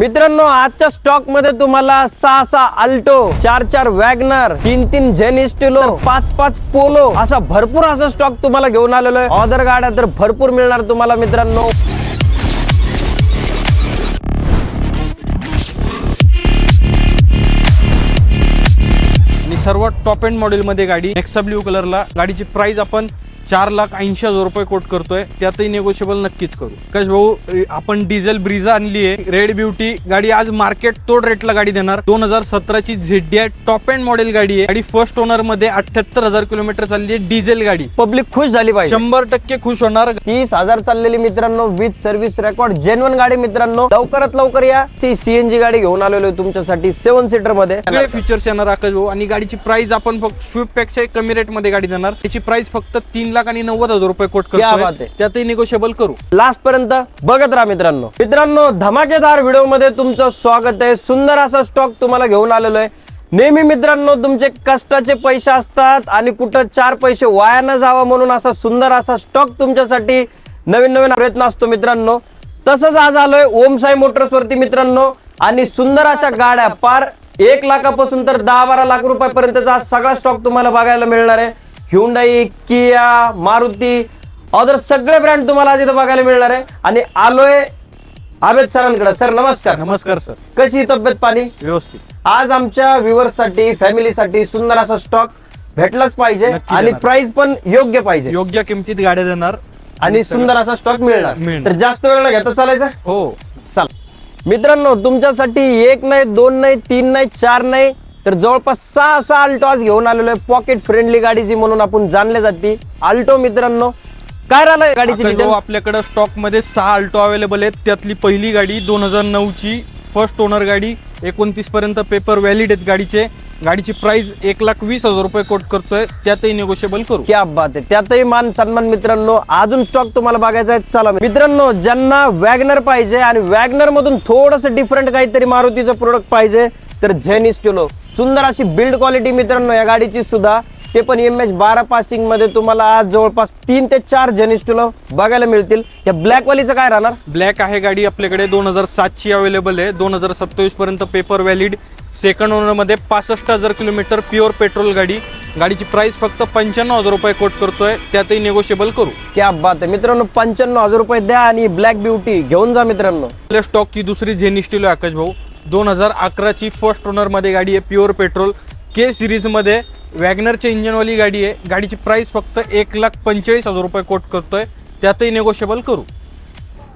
मित्रांनो आजच्या स्टॉकमध्ये तुम्हाला सहा सहा अल्टो चार चार वॅगनर तीन तीन जेनिस्टिलो पाच पाच पोलो असा भरपूर असा स्टॉक तुम्हाला घेऊन आलेलो आहे. ऑदर गाड्या तर भरपूर मिळणार तुम्हाला मित्रांनो. सर्वात टॉप एंड मॉडेलमध्ये गाडी नेक्सा ब्ल्यू कलरला गाडीची प्राइस आपण चार लाख ऐंशी हजार रुपये कोट करतोय. त्यातही नेगोशिएबल नक्कीच करू. कश भाऊ आपण डिझेल ब्रिझा आणली आहे. रेड ब्युटी गाडी आज मार्केट तोड रेटला गाडी देणार. दोन हजार सतराची झेडी आहे टॉप एंड मॉडेल गाडी आहे. गाडी फर्स्ट ओनरमध्ये अठ्याहत्तर हजार किलोमीटर चालली आहे डिझेल गाडी. पब्लिक खुश झाली पाहिजे. शंभर टक्के खुश होणार. तीस हजार चाललेली मित्रांनो विथ सर्व्हिस रेकॉर्ड जेन्युन गाडी मित्रांनो. लवकरात लवकर या. ती सीएनजी गाडी घेऊन आलेलो आहे तुमच्यासाठी सेव्हन सीटरमध्ये. सगळे फीचर्स येणार आकाश भाऊ. आणि गाडीची प्राइस आपण फक्त स्विफ्टपेक्षा कमी रेटमध्ये गाडी देणार. त्याची प्राइस फक्त तीन लाख आणि नव्वद हजार रुपये कोट. त्यातही निगोशिएबल करू. लास्ट पर्यंत बघत राहा मित्रांनो. मित्रांनो धमाकेदार व्हिडिओमध्ये तुमचं स्वागत आहे. सुंदर असा स्टॉक तुम्हाला घेऊन आलेलो आहे. नेहमी मित्रांनो तुमचे कष्टाचे पैसे असतात आणि कुठं चार पैसे वाया न जावा म्हणून असा सुंदर असा स्टॉक तुमच्यासाठी नवीन नवीन प्रयत्न असतो मित्रांनो. तसंच आज आलोय ओम साई मोटर्स वरती मित्रांनो. आणि सुंदर अशा गाड्या पार एक लाखापासून तर दहा बारा लाख रुपयापर्यंतचा सगळा स्टॉक तुम्हाला बघायला मिळणार आहे. ह्युंडाई किया मारुती अदर सगळे ब्रँड तुम्हाला आज इथं बघायला मिळणार आहे. आणि आलोय आबेद सरांकडे. सर नमस्कार. नमस्कार सर. कशी तब्येत पाणी? व्यवस्थित. आज आमच्या व्ह्युअर्ससाठी फॅमिलीसाठी सुंदर असा स्टॉक भेटलाच पाहिजे नक्की आणि देणार. प्राइस पण योग्य पाहिजे. योग्य किमतीत गाड्या देणार. आणि सुंदर असा स्टॉक मिळणार. मिळणार. तर जास्त वेळ न घेता चालायचं? हो. चल. मित्रांनो तुमच्यासाठी एक नाही दोन नाही तीन नाही चार नाही तर जवळपास सहा सहा अल्टो आज घेऊन आलेलो आहे. पॉकेट फ्रेंडली गाडी जी म्हणून आपण जाणले जाते. अल्टो मित्रांनो काय राहिलं गाडीची? आपल्याकडे स्टॉकमध्ये सहा अल्टो अवेलेबल आहेत. त्यातली पहिली गाडी दोन हजार नऊ ची फर्स्ट ओनर गाडी. एकोणतीस पर्यंत पेपर व्हॅलिड आहेत गाडीचे. गाडीची प्राइस एक लाख वीस हजार रुपये कोट करतोय. त्यातही निगोशिएबल करू. क्या बात आहे. त्यातही मान सन्मान मित्रांनो अजून स्टॉक तुम्हाला बघायचा आहे. चला मित्रांनो ज्यांना वॅगनर पाहिजे आणि वॅगनर मधून थोडस डिफरंट काहीतरी मारुतीचं प्रोडक्ट पाहिजे तर झेनिस्टिलो सुंदर अशी बिल्ड क्वालिटी मित्रांनो या गाडीची सुद्धा. ते पण एम एच बारा पासिंगमध्ये तुम्हाला आज जवळपास तीन ते चार झेनिस्टिलो बघायला मिळतील. या ब्लॅक वालीचं काय राहणार? ब्लॅक आहे गाडी आपल्याकडे. दोन हजार सातची अवेलेबल आहे. दोन हजार सत्तावीस पर्यंत पेपर व्हॅलिड सेकंड ओनरमध्ये पासष्ट हजार किलोमीटर प्युअर पेट्रोल गाडी. गाडीची प्राइस फक्त पंच्याण्णव हजार रुपये कोट करतोय. त्यातही निगोशिएबल करू. क्या बात आहे. मित्रांनो पंच्याण्णव हजार रुपये द्या आणि ब्लॅक ब्युटी घेऊन जा मित्रांनो. आपल्या स्टॉकची दुसरी झेनिस्टिलो आकाश भाऊ दोन हजार अकराची फर्स्ट ओनरमध्ये गाडी आहे प्युअर पेट्रोल के सिरीजमध्ये वॅगनरच्या इंजनवाली गाडी आहे. गाडीची प्राइस फक्त एक लाख पंचेचाळीस हजार रुपये कोट करतोय. त्यातही नेगोशिएबल करू.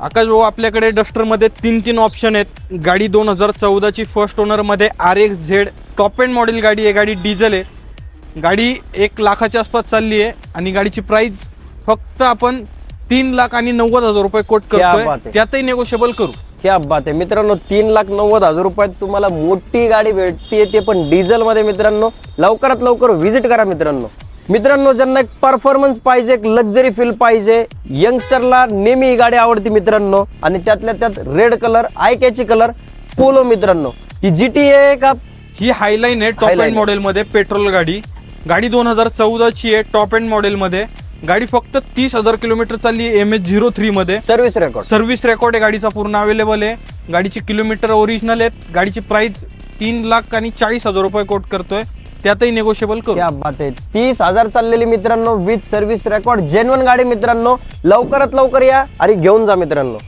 आकाश भाऊ आपल्याकडे डस्टरमध्ये तीन तीन ऑप्शन आहेत. गाडी दोन हजार चौदाची first ओनरमध्ये R X Z top end model गाडी आहे. गाडी डिझेल आहे. गाडी एक लाखाच्या आसपास चालली आहे आणि गाडीची प्राइस फक्त आपण तीन लाख आणि नव्वद हजार रुपये कोट करतोय. आहे. त्यातही नेगोशिएबल करू. क्या बात आहे. मित्रांनो तीन लाख नव्वद हजार रुपयात तुम्हाला मोठी गाडी भेटते ते पण डिझेल मध्ये मित्रांनो. लवकरात लवकर व्हिजिट करा मित्रांनो. मित्रांनो ज्यांना एक परफॉर्मन्स पाहिजे एक लक्झरी फील पाहिजे यंगस्टरला नेहमी ही गाडी आवडते मित्रांनो. आणि त्यातल्या त्यात red colour eye catchy colour Polo मित्रांनो. ही जी टी आहे का? ही हायलाईन आहे टॉप Highline एंड आहे. मॉडेल मध्ये पेट्रोल गाडी. गाडी दोन हजार चौदाची आहे टॉप एंड मॉडेल मध्ये. गाडी फक्त तीस हजार किलोमीटर चालली एम एच झिरो थ्री मध्ये. सर्व्हिस रेकॉर्ड सर्व्हिस रेकॉर्ड आहे गाडीचा पूर्ण अवेलेबल आहे. गाडीची किलोमीटर ओरिजिनल आहेत. गाडीची प्राइस तीन लाख आणि चाळीस हजार रुपये कोट करतोय. त्यातही नेगोशिएबल करू. क्या बात आहे. तीस हजार चाललेली मित्रांनो विथ सर्व्हिस रेकॉर्ड जेन्युन गाडी मित्रांनो लवकरात लवकर या आणि घेऊन जा मित्रांनो.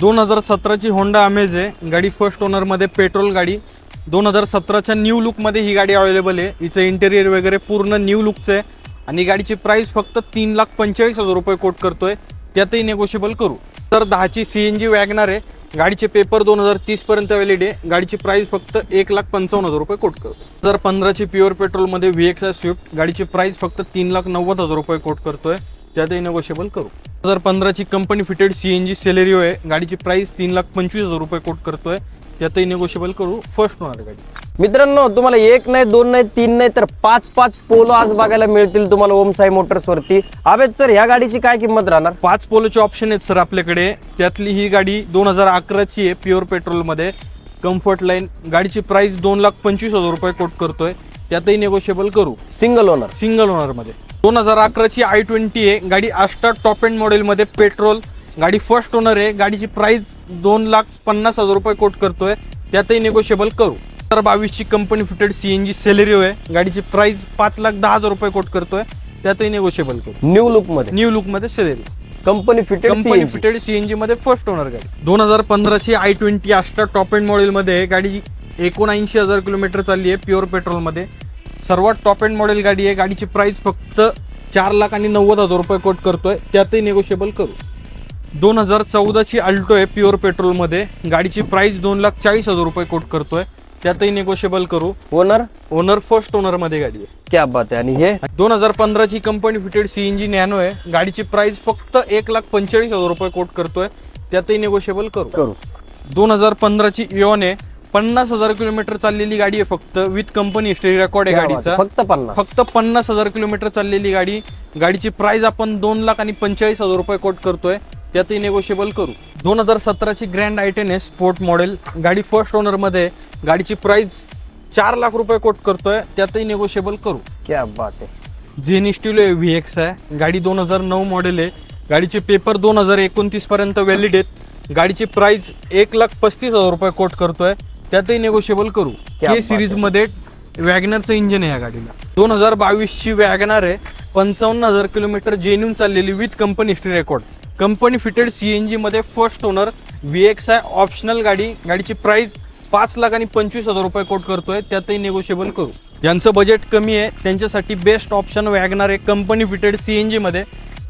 दोन हजार सतराची होंडा अमेज आहे. गाडी फर्स्ट ओनरमध्ये पेट्रोल गाडी. दोन हजार सतराच्या न्यू लुकमध्ये ही गाडी अवेलेबल आहे. हिचं इंटेरियर वगैरे पूर्ण न्यू लुकचं आहे. आणि गाडीची प्राइस फक्त तीन लाख पंचेचाळीस हजार रुपये कोट करतोय. त्यातही नेगोशिएबल करू. तर दहाची सी एन जी वॅगनार आहे. गाडीचे पेपर दोन हजार तीस पर्यंत व्हॅलिड आहे. गाडीची प्राइस फक्त एक लाख पंचावन्न हजार रुपये कोट करतो जर पंधराची प्युअर पेट्रोलमध्ये व्ही एक्स आय स्विफ्ट गाडीची प्राइस फक्त तीन लाख नव्वद हजार रुपये कोट करतोय. त्यातही नेगोशिएबल करू. दोन हजार पंधराची company fitted C N G Celerio आहे. गाडीची प्राइस तीन लाख पंचवीस हजार रुपये कोट करतोय. त्यातही नेगोशिएबल करू. फर्स्ट होणार गाडी. मित्रांनो तुम्हाला एक नाही दोन नाही तीन नाही तर पाच पाच पोलो आज बघायला मिळतील तुम्हाला ओम साई मोटर्स वरती. आबेद सर ह्या गाडीची काय किंमत राहणार? पाच पोलोचे ऑप्शन आहेत सर आपल्याकडे. त्यातली ही गाडी दोन हजार अकराची आहे प्युअर पेट्रोलमध्ये कम्फर्ट लाईन गाडीची प्राइस दोन लाख पंचवीस हजार रुपये कोट करतोय. त्यातही नेगोशिएबल करू. सिंगल ओनर सिंगल ओनरमध्ये दोन हजार अकराची आय ट्वेंटी आहे. गाडी आस्टा टॉप एंड मॉडेलमध्ये पेट्रोल गाडी फर्स्ट ओनर आहे. गाडीची प्राइस दोन लाख पन्नास हजार रुपये कोट करतोय. त्यातही निगोशिएबल करू. तर बावीसची company fitted C N G Celerio आहे. गाडीची प्राइस पाच लाख दहा हजार रुपये कोट करतोय. त्यातही निगोशिएबल करू. न्यू लुकमध्ये? New लुकमध्ये Celerio company fitted company fitted CNG मध्ये फर्स्ट ओनर गाडी. दोन हजार पंधराची I twenty Astra top end model मध्ये आहे. गाडी एकोणऐंशी हजार किलोमीटर चालली आहे. प्युअर पेट्रोलमध्ये. सर्वात टॉप एंड मॉडेल गाडी आहे. गाडीची प्राइस फक्त चार लाख आणि नव्वद हजार रुपये कोट करतोय. त्यातही निगोशिएबल करू. दोन हजार चौदाची अल्टो आहे प्युअर पेट्रोलमध्ये. गाडीची प्राइस दोन लाख चाळीस हजार रुपये कोट करतोय. त्यातही निगोशिएबल करू. ओनर ओनर फर्स्ट ओनरमध्ये गाडी आहे. क्या बात आहे. आणि हे? दोन हजार पंधराची कंपनी फिटेड सीएनजी नॅनो आहे. गाडीची प्राइस फक्त एक लाख पंचेचाळीस हजार रुपये कोट करतोय. त्यातही निगोशिएबल करू. करू. दोन हजार पंधराची इओन आहे. पन्नास हजार किलोमीटर चाललेली गाडी आहे फक्त. विथ कंपनी हिस्ट्री रेकॉर्ड आहे. गाडीचा. फक्त पन्नास. फक्त पन्नास हजार किलोमीटर चाललेली गाडी. गाडीची प्राइस आपण दोन लाख आणि पंचेचाळीस हजार रुपये कोट करतोय. त्यातही निगोशिएबल करू. दोन हजार सतराची ग्रँड आयटेन आहे स्पोर्ट मॉडेल गाडी फर्स्ट ओनरमध्ये आहे. गाडीची प्राइस चार लाख रुपये कोट करतोय त्यातही निगोशिएबल करू. क्या बात आहे जेनिस्टिलो व्ही एक्स आहे. गाडी दोन हजार नऊ मॉडेल आहे. गाडीचे पेपर दोन हजार एकोणतीस पर्यंत व्हॅलिड आहेत. गाडीची प्राइस एक लाख पस्तीस हजार रुपये कोट करतोय. त्यातही निगोशिएबल करू. के बात सिरीजमध्ये वॅगनरचं इंजिन आहे या गाडीला. दोन हजार बावीसची वॅगनार आहे. पंचावन्न हजार किलोमीटर जेन्यून चाललेली with company history record company fitted CNG मध्ये फर्स्ट ओनर व्ही एक्स आहे ऑप्शनल गाडी गाडीची प्राइस पाच लाख आणि पंचवीस हजार रुपये कोट करतोय. त्यातही निगोशिएबल करू. ज्यांचं बजेट कमी आहे. त्यांच्यासाठी बेस्ट ऑप्शन वॅगनार आहे कंपनी फिटेड सीएनजी मध्ये.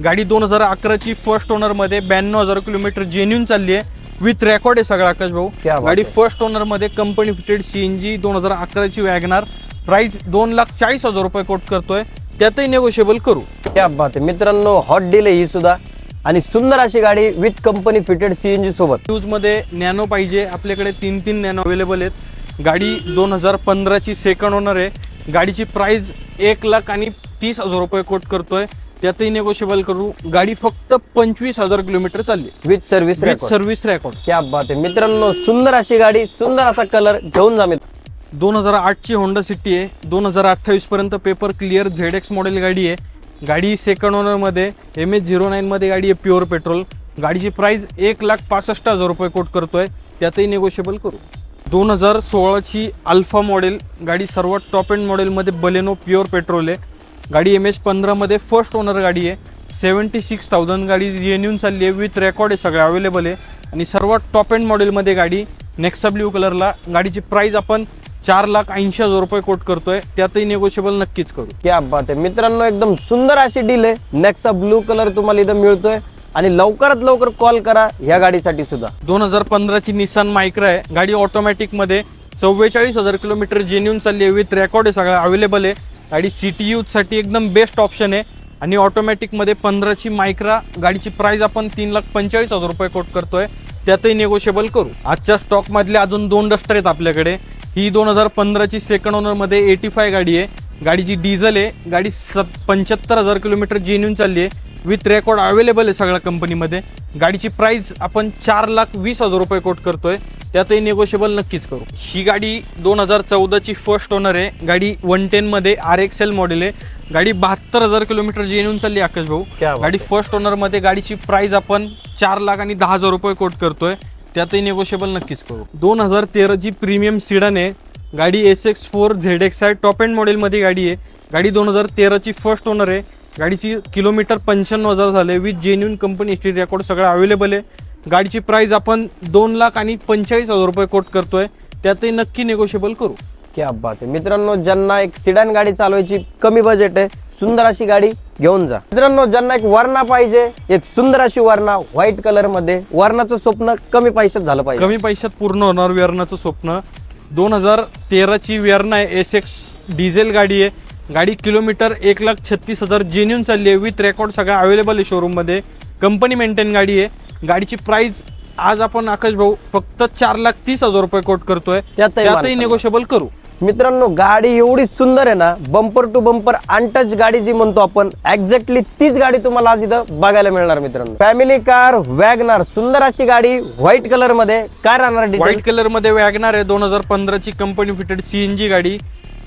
गाडी दोन हजार अकराची फर्स्ट ओनरमध्ये ब्याण्णव हजार किलोमीटर जेन्यून चालली आहे. विथ रेकॉर्ड आहे सगळा आकाश भाऊ. गाडी. फर्स्ट ओनरमध्ये कंपनी फिटेड सीएनजी दोन हजार अकराची वॅगनार प्राइस दोन लाख चाळीस हजार रुपये कोट करतोय. त्यातही नेगोशिएबल करू. क्या बात आहे. मित्रांनो हॉट डील आहे ही सुद्धा. आणि सुंदर अशी गाडी विथ कंपनी फिटेड सीएनजी सोबत. यूजमध्ये नॅनो पाहिजे आपल्याकडे तीन तीन नॅनो अवेलेबल आहेत. गाडी दोन हजार पंधराची सेकंड ओनर आहे. गाडीची प्राइस एक लाख आणि तीस हजार रुपये कोट करतोय. त्यातही नेगोशिएबल करू. गाडी फक्त पंचवीस हजार किलोमीटर चालली. With service with service record क्या बात आहे. मित्रांनो सुंदर अशी गाडी सुंदर असा कलर घेऊन जा मित्र. दोन हजार आठची होंडा सिटी आहे. दोन हजार अठ्ठावीस पर्यंत paper clear Z X model गाडी आहे. गाडी सेकंड ओनरमध्ये एम एच झिरो नाईनमध्ये गाडी आहे प्युअर पेट्रोल गाडीची प्राईज एक लाख पासष्ट हजार रुपये कोट करतो आहे त्यातही निगोशिएबल करू. दोन हजार सोळाची अल्फा मॉडेल गाडी सर्वात टॉप एंड मॉडेलमध्ये बलेनो प्युअर पेट्रोल आहे. गाडी एम एच पंधरामध्ये फर्स्ट ओनर गाडी आहे. सेवन्टी सिक्स थाउजंड गाडी जेन्यून चालली आहे विथ रेकॉर्ड आहे सगळं अवेलेबल आहे. आणि सर्वात टॉप एंड मॉडेलमध्ये गाडी नेक्सा ब्ल्यू कलरला गाडीची प्राईज आपण चार लाख ऐंशी हजार रुपये कोट करतोय. त्यातही नेगोशिएबल नक्कीच करू. क्या बात आहे. मित्रांनो एकदम सुंदर अशी डील आहे. नेक्सा ब्लू कलर तुम्हाला इथं मिळतोय. आणि लवकरात लवकर कॉल करा ह्या गाडीसाठी सुद्धा. दोन हजार पंधराची निसान मायक्रा आहे. गाडी ऑटोमॅटिकमध्ये चव्वेचाळीस हजार किलोमीटर जेन्यून चालली आहे. विथ रेकॉर्ड आहे सगळं अवेलेबल आहे. गाडी सिटी यूथसाठी एकदम बेस्ट ऑप्शन आहे. आणि ऑटोमॅटिकमध्ये पंधराची मायक्रा गाडीची प्राइस आपण तीन लाख पंचेचाळीस हजार रुपये कोट करतोय. त्यातही नेगोशिएबल करू. आजच्या स्टॉकमधले अजून दोन डस्टर आहेत आपल्याकडे. ही दोन हजार पंधराची सेकंड ओनरमध्ये एटी फाय गाडी आहे. गाडीची डिझेल आहे गाडी सत पंच्याहत्तर हजार किलोमीटर जेन्यून चालली आहे. विथ रेकॉर्ड अवेलेबल आहे सगळ्या कंपनीमध्ये गाडीची प्राइस आपण चार लाख वीस हजार रुपये कोट करतोय. त्यातही नेगोशिएबल नक्कीच करू. ही गाडी दोन हजार चौदाची फर्स्ट ओनर आहे. गाडी वन टेनमध्ये आर एक्स एल मॉडेल आहे. गाडी बहात्तर हजार किलोमीटर जेन्यून चालली आहे आकाश भाऊ. गाडी फर्स्ट ओनरमध्ये गाडीची प्राइस आपण चार लाख आणि दहा हजार रुपये कोट करतोय. त्यातही नेगोशिएबल नक्कीच करू. दोन हजार तेराची प्रीमियम सिडन आहे गाडी S X four Z X I top end मॉडेलमध्ये गाडी आहे. गाडी दोन हजार तेराची फर्स्ट ओनर आहे. गाडीची किलोमीटर पंच्याण्णव हजार झाले. With genuine company history record सगळं अवेलेबल आहे. गाडीची प्राईज आपण दोन लाख आणि पंचेचाळीस हजार रुपये कोट करतोय. त्यातही नक्की नेगोशिएबल करू. क्या बात आहे. मित्रांनो ज्यांना एक सिडॅन गाडी चालवायची कमी बजेट आहे सुंदर अशी गाडी घेऊन जा. मित्रांनो ज्यांना एक वरणा पाहिजे एक सुंदर अशी वरणा व्हाईट कलरमध्ये वरणाचं स्वप्न कमी पैशात झालं पाहिजे. कमी पैशात पूर्ण होणार वेरणाचं स्वप्न. दोन हजार तेराची वेरणा आहे एस एक्स डिझेल गाडी आहे. गाडी किलोमीटर एक लाख छत्तीस हजार जेन्यून चालली आहे विथ रेकॉर्ड सगळं अवेलेबल आहे शोरूममध्ये कंपनी मेंटेन गाडी आहे. गाडीची प्राइस आज आपण आकाश भाऊ फक्त चार लाख तीस हजार रुपये कोट करतोय. त्यातही. नेगोशिएबल करू. मित्रांनो गाडी एवढी सुंदर आहे ना बंपर टू बंपर अनटच गाडी जी म्हणतो आपण एक्झॅक्टली तीच गाडी तुम्हाला आज इथं बघायला मिळणार मित्रांनो. फॅमिली कार वॅगनार सुंदर अशी गाडी व्हाईट कलरमध्ये काय राहणार व्हाईट कलरमध्ये वॅगनार आहे दोन हजार पंधराची कंपनी फिटेड सीएनजी गाडी.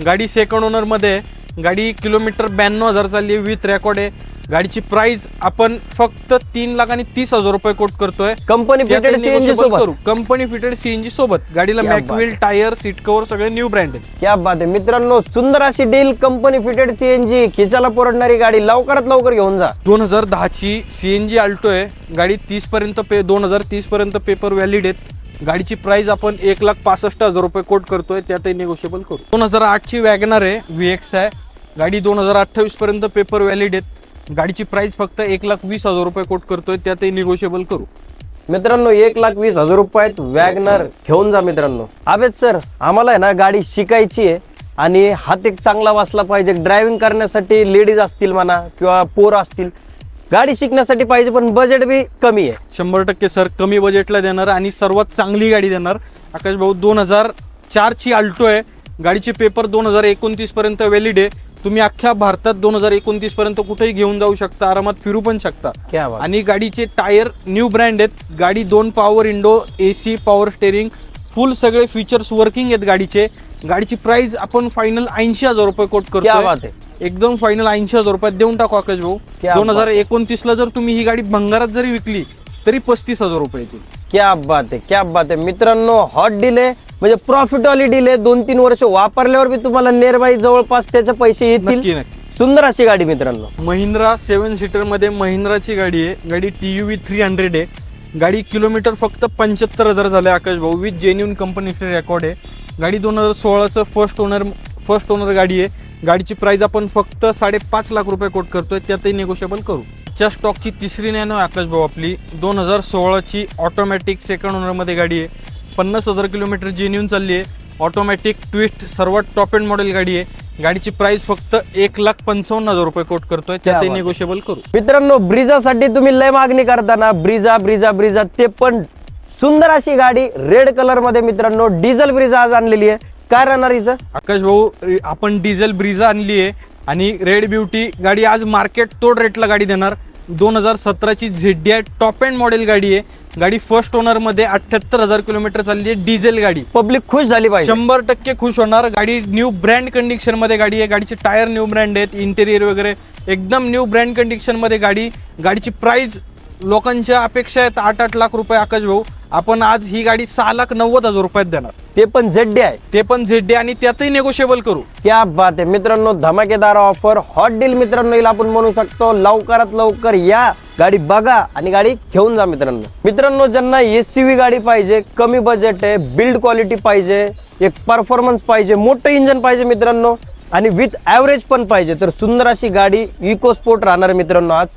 गाडी सेकंड ओनरमध्ये गाडी किलोमीटर ब्याण्णव हजार चालली आहे विथ रेकॉर्ड आहे. गाडीची प्राइस आपण फक्त तीन लाख आणि तीस हजार रुपये कोट करतोय. कंपनी फिटेड सीएनजी सोबत. कंपनी फिटेड सीएनजी सोबत. गाडीला mag wheel tyre seat cover सगळे न्यू ब्रँड आहेत. क्या बात आहे. मित्रांनो सुंदर अशी डील कंपनी फिटेड सीएनजी खिचाला परवडणारी गाडी लवकरात लवकर घेऊन जा. दोन हजार दहाची सीएनजी आल्टो आहे गाडी तीस पर्यंत पे दोन हजार तीस पर्यंत पेपर व्हॅलिड आहेत. गाडीची प्राइस आपण एक लाख पासष्ट हजार रुपये कोट करतोय. त्यातही निगोशिएबल करू. दोन हजार आठची वॅगनर आहे. व्ही एक्स आहे गाडी दोन हजार अठ्ठावीस पर्यंत पेपर व्हॅलिड आहेत. गाडीची प्राइस फक्त एक लाख वीस हजार रुपये कोट करतोय त्यातही निगोशिएबल करू. मित्रांनो एक लाख वीस हजार रुपयात वॅगनर घेऊन जा मित्रांनो. अबेद सर आम्हाला आहे ना गाडी शिकायची आहे आणि हात एक चांगला वाचला पाहिजे. ड्रायव्हिंग करण्यासाठी लेडीज असतील म्हणा किंवा पोर असतील गाडी शिकण्यासाठी पाहिजे पण बजेट बी कमी आहे. शंभर टक्के सर कमी बजेटला देणार आणि सर्वात चांगली गाडी देणार. आकाश भाऊ दोन हजार चारची आल्टो आहे. गाडीचे पेपर दोन हजार एकोणतीस पर्यंत व्हॅलिड आहे. तुम्ही अख्ख्या भारतात दोन हजार एकोणतीस पर्यंत कुठेही घेऊन जाऊ शकता आरामात फिरू पण शकता. क्या बात. आणि गाडीचे टायर न्यू ब्रँड आहेत. गाडी दोन power window A C power steering full सगळे फीचर्स वर्किंग आहेत गाडीचे. गाडीची प्राइस आपण फायनल ऐंशी हजार रुपये कोट क्या करतो आहे. एकदम फायनल ऐंशी हजार रुपयात देऊन टाकू आकाश भाऊ. क्या दोन हजार एकोणतीस ला जर तुम्ही ही गाडी भंगारात जरी विकली तरी पस्तीस हजार रुपये येतील. क्या बात आहे क्या बात आहे मित्रांनो हॉट डील आहे म्हणजे प्रॉफिट वाली डील आहे दोन तीन वर्ष वापरल्यावर बी तुम्हाला निअरबाई जवळपास त्याचे पैसे नक्की येतील. नक्की सुंदर अशी गाडी मित्रांनो. महिंद्रा सेवन सीटरमध्ये महिंद्राची गाडी आहे. गाडी T U V three hundred आहे. गाडी किलोमीटर फक्त पंच्याहत्तर हजार झाले आकाश भाऊ. विथ जेन्युन कंपनीचे रेकॉर्ड आहे. गाडी दोन हजार सोळाचं फर्स्ट ओनर फर्स्ट ओनर गाडी आहे. गाडीची प्राइस आपण फक्त साडेपाच लाख रुपये कोट करतोय. त्यातही निगोशिएबल करू. च्या स्टॉकची तिसरी नॅनो आकाश भाऊ आपली दोन हजार सोळाची ऑटोमॅटिक सेकंड ओनरमध्ये गाडी आहे. पन्नास हजार किलोमीटर जेन्युन चालली आहे. ऑटोमॅटिक ट्विस्ट सर्वात टॉप एंड मॉडेल गाडी आहे. गाडीची प्राइस फक्त एक लाख पंचावन्न हजार रुपये कोट करतोय. बात आहे. निगोशिएबल करू. मित्रांनो ब्रिजासाठी तुम्ही लय मागणी करताना ब्रिजा ब्रिजा ब्रिजा ते पण सुंदर अशी गाडी रेड कलरमध्ये मित्रांनो डिझेल ब्रिजा आज आणलेली आहे. काय राहणार हिचं? आकाश भाऊ आपण डिझेल ब्रिझा आणली आहे आणि रेड ब्युटी गाडी आज मार्केट तोड रेटला गाडी देणार. दोन हजार सतराची Z I top and model गाडी आहे. गाडी फर्स्ट ओनरमध्ये अठ्याहत्तर हजार किलोमीटर चालली आहे डिझेल गाडी. पब्लिक खुश झाली पाहिजे. शंभर टक्के खुश होणार. गाडी न्यू ब्रँड कंडिशनमध्ये गाडी आहे. गाडीचे टायर न्यू ब्रँड आहेत इंटेरियर वगैरे. एकदम न्यू ब्रँड कंडिशनमध्ये गाडी. गाडीची प्राइस लोकांच्या अपेक्षा आहेत. आठ आठ लाख रुपये आकाश भाऊ. आपण आज ही गाडी सहा लाख नव्वद हजार रुपयात देणार. ते पण झेड्डे आहे. ते पण झेड आणि त्यातही नेगोशिएबल करू. क्या बात आहे. मित्रांनो धमाकेदार ऑफर हॉट डील मित्रांनो येईल आपण म्हणू शकतो. लवकरात लवकर या गाडी बघा आणि गाडी घेऊन जा मित्रांनो. मित्रांनो ज्यांना एस गाडी पाहिजे कमी बजेट आहे बिल्ड क्वालिटी पाहिजे एक परफॉर्मन्स पाहिजे मोठं इंजन पाहिजे मित्रांनो आणि विथ ॲव्हरेज पण पाहिजे तर सुंदर अशी गाडी इको स्पोर्ट राहणार मित्रांनो आज.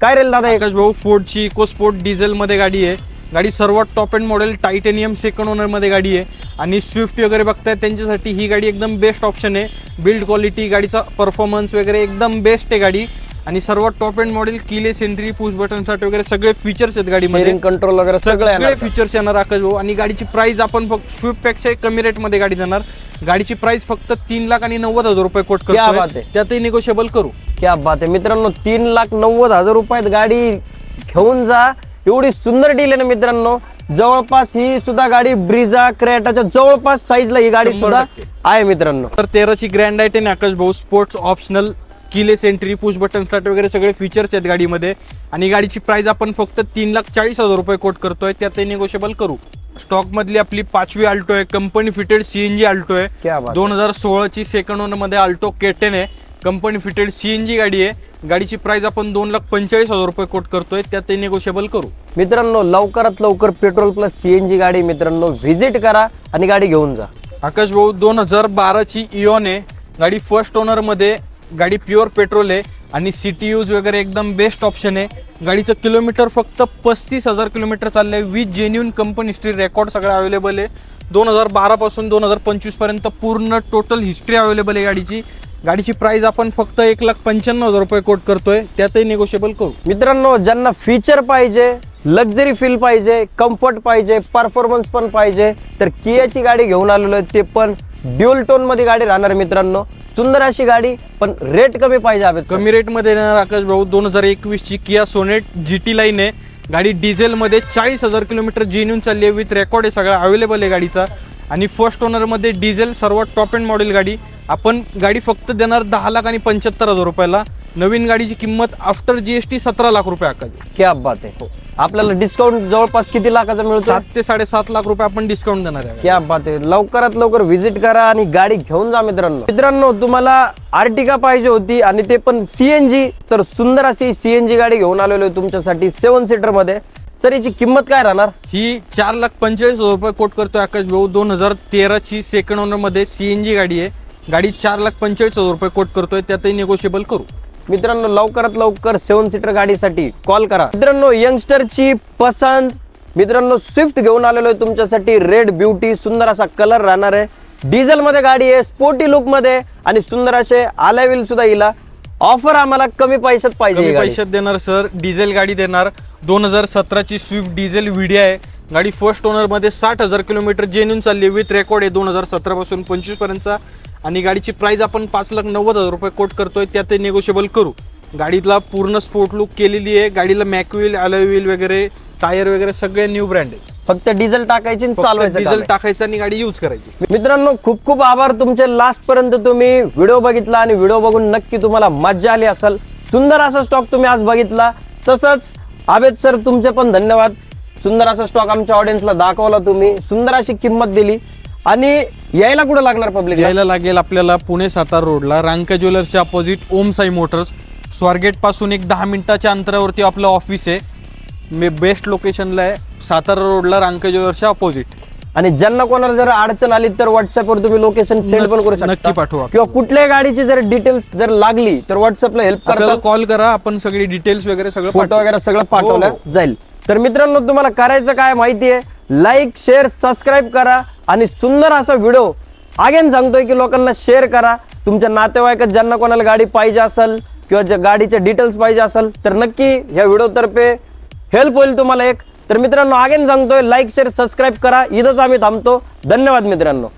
काय राहील दादा एक आकाश भाऊ फोर्डची इको स्पोर्ट डिझेल मध्ये गाडी आहे. गाडी सर्वात top end model titanium second ओनरमध्ये गाडी आहे. आणि स्विफ्ट वगैरे बघताय त्यांच्यासाठी ही गाडी एकदम बेस्ट ऑप्शन आहे. बिल्ड क्वालिटी गाडीचा परफॉर्मन्स वगैरे एकदम बेस्ट आहे गाडी. आणि सर्वात top end model keyless entry push बटनसाठी वगैरे सगळे फीचर्स आहेत गाडीमध्ये. कंट्रोल वगैरे सगळं. फीचर्स येणार. आकाश भाऊ. आणि गाडीची प्राइस आपण फक्त स्विफ्टपेक्षा कमी रेटमध्ये गाडी देणार. गाडीची प्राइस फक्त तीन लाख आणि नव्वद हजार रुपये कोट करतो आहे. त्यातही निगोशिएबल करू. क्या बात आहे. मित्रांनो तीन लाख नव्वद हजार रुपयात गाडी घेऊन जा. एवढी सुंदर डील आहे ना मित्रांनो. जवळपास ही सुद्धा गाडी ब्रिजा क्रेटाच्या जवळपास साईजला ही गाडी शंभर सुद्धा टक्के. आहे मित्रांनो. तर तेराची ग्रँड आहे ते आकाश भाऊ sports optional keyless entry push button start वगैरे सगळे फीचर्स आहेत गाडीमध्ये. आणि गाडीची प्राइस आपण फक्त तीन लाख चाळीस हजार रुपये कोट करतोय. त्यातही निगोशिएबल करू. स्टॉक मधली आपली पाचवी आल्टो आहे. कंपनी फिटेड सीएनजी आल्टो क्या आहे. दोन हजार सोळाची सेकंड ओनरमध्ये आल्टो केटेन आहे. कंपनी फिटेड सीएनजी गाडी आहे. गाडीची प्राइस आपण दोन लाख पंचेचाळीस हजार रुपये कोट करतोय. त्यातही निगोशिएबल करू. मित्रांनो लवकरात लवकर पेट्रोल प्लस सीएनजी गाडी मित्रांनो व्हिजिट करा आणि गाडी घेऊन जा. आकाश भाऊ दोन हजार बाराची इओन आहे. गाडी फर्स्ट ओनरमध्ये गाडी प्युअर पेट्रोल आहे आणि सिटी यूज वगैरे एकदम बेस्ट ऑप्शन आहे. गाडीचं किलोमीटर फक्त पस्तीस हजार किलोमीटर चाललं आहे with genuine company history record सगळं अवेलेबल आहे. दोन हजार बारापासून दोन हजार पंचवीसपर्यंत पूर्ण टोटल हिस्ट्री अवेलेबल आहे गाडीची. गाडीची प्राइस आपण फक्त एक लाख पंच्याण्णव हजार रुपये कोट करतोय त्यातही निगोशिएबल करू. मित्रांनो ज्यांना फीचर पाहिजे लक्झरी फील पाहिजे कम्फर्ट पाहिजे परफॉर्मन्स पण पाहिजे तर कियाची गाडी घेऊन आलेलो आहे ते पण ड्युअल टोनमध्ये गाडी राहणार मित्रांनो. सुंदर अशी गाडी पण रेट कमी पाहिजे हवेत कमी रेटमध्ये देणार आकाश भाऊ दोन हजार एकवीसची Kia Sonet G T line आहे. गाडी डिझेलमध्ये चाळीस हजार किलोमीटर जेन्यून चालली आहे विथ रेकॉर्ड आहे सगळा अवेलेबल आहे गाडीचा. आणि फर्स्ट ओनरमध्ये डिझेल सर्वात टॉप एंड मॉडेल गाडी. आपण गाडी फक्त देणार दहा लाख आणि पंच्याहत्तर हजार रुपयाला. नवीन गाडीची किंमत आफ्टर जीएसटी सतरा लाख रुपये क्या बात आहे. आपल्याला डिस्काउंट जवळपास किती लाखाचा मिळतो सात ते साडेसात लाख रुपये आपण डिस्काउंट देणार आहे. क्या बात आहे. लवकरात लवकर व्हिजिट करा आणि गाडी घेऊन जा मित्रांनो. मित्रांनो तुम्हाला आर्टिका पाहिजे होती आणि ते पण सीएनजी तर सुंदर अशी सीएनजी गाडी घेऊन आलेलो आहे तुमच्यासाठी सेवन सीटरमध्ये. सर याची किंमत काय राहणार? ही चार लाख पंचेचाळीस हजार रुपये कोट करतोय आकाश भाऊ. दोन हजार तेराची सेकंड ओनरमध्ये सीएनजी गाडी आहे. गाडी चार लाख पंचेचाळीस हजार रुपये कोट करतोय. त्यातही निगोशिएबल करू. मित्रांनो लवकरात लवकर सेवन सीटर गाडीसाठी कॉल करा. मित्रांनो यंगस्टरची पसंत मित्रांनो स्विफ्ट घेऊन आलेलो आहे तुमच्यासाठी. रेड ब्युटी सुंदर असा कलर राहणार आहे. डिझेल मध्ये गाडी आहे स्पोर्टी लुकमध्ये. आणि सुंदर असे आलावील सुद्धा हिला ऑफर आम्हाला कमी पैशात पाहिजे ही गाडी. पैशात देणार सर डिझेल गाडी देणार. दोन हजार सतराची स्विफ्ट डिझेल व्हिडिओ आहे. गाडी फर्स्ट ओनरमध्ये साठ हजार किलोमीटर जेन्यून चालली विथ रेकॉर्ड आहे दोन हजार सतरा पासून पंचवीस पर्यंतचा आणि गाडीची प्राइस आपण पाच लाख नव्वद हजार रुपये कोट करतोय. त्यातही निगोशिएबल करू. गाडीला पूर्ण स्पोर्ट लुक केलेली आहे. गाडीला मॅकव्हील व्हील वगैरे टायर वगैरे सगळे न्यू ब्रँड आहेत. फक्त डिझेल टाकायची आणि चालवायचं काम डिझेल आहे. टाकायचं आणि गाडी यूज करायची. मित्रांनो खूप खूप आभार. तुमचे लास्ट पर्यंत तुम्ही व्हिडिओ बघितला आणि व्हिडिओ बघून नक्की तुम्हाला मज्जा आली असेल. सुंदर असा स्टॉक तुम्ही आज बघितला. तसंच आबेद सर तुमचे पण धन्यवाद. सुंदर असा स्टॉक आमच्या ऑडियन्सला दाखवला तुम्ही. सुंदर अशी किंमत दिली. आणि यायला कुठं लागणार पब्लिक यायला लागेल आपल्याला पुणे सातारा रोडला रांका ज्वेलर्सच्या अपोजिट ओम साई मोटर्स स्वारगेटपासून एक दहा मिनिटाच्या अंतरावरती आपलं ऑफिस आहे. मी बेस्ट लोकेशनला आहे. सातारा रोडला रांका ज्वेलर्सच्या अपोजिट आणि ज्यांना कोणाला जर अडचण आली तर व्हॉट्सअपवर तुम्ही लोकेशन सेंड पण करू शकता. नक्की पाठवा. किंवा कुठल्याही गाडीची जर डिटेल्स जर लागली तर व्हॉट्सअपला हेल्प आपल्याला करता. कॉल करा आपण सगळी डिटेल्स वगैरे सगळं फोटो पाठवू. वगैरे सगळं हो, पाठवलं हो. जाईल. तर मित्रांनो तुम्हाला करायचं काय माहिती आहे? लाईक शेअर सबस्क्राईब करा आणि सुंदर असा व्हिडिओ अगेन सांगतोय की लोकांना शेअर करा. तुमच्या नातेवाईकात ज्यांना कोणाला गाडी पाहिजे असेल किंवा ज्या गाडीचे डिटेल्स पाहिजे असेल तर नक्की ह्या व्हिडिओ तर्फे हेल्प होईल तुम्हाला एक. तर मित्रांनो अगेन सांगतोय लाईक शेअर सबस्क्राईब करा. इथंच आम्ही थांबतो. धन्यवाद मित्रांनो.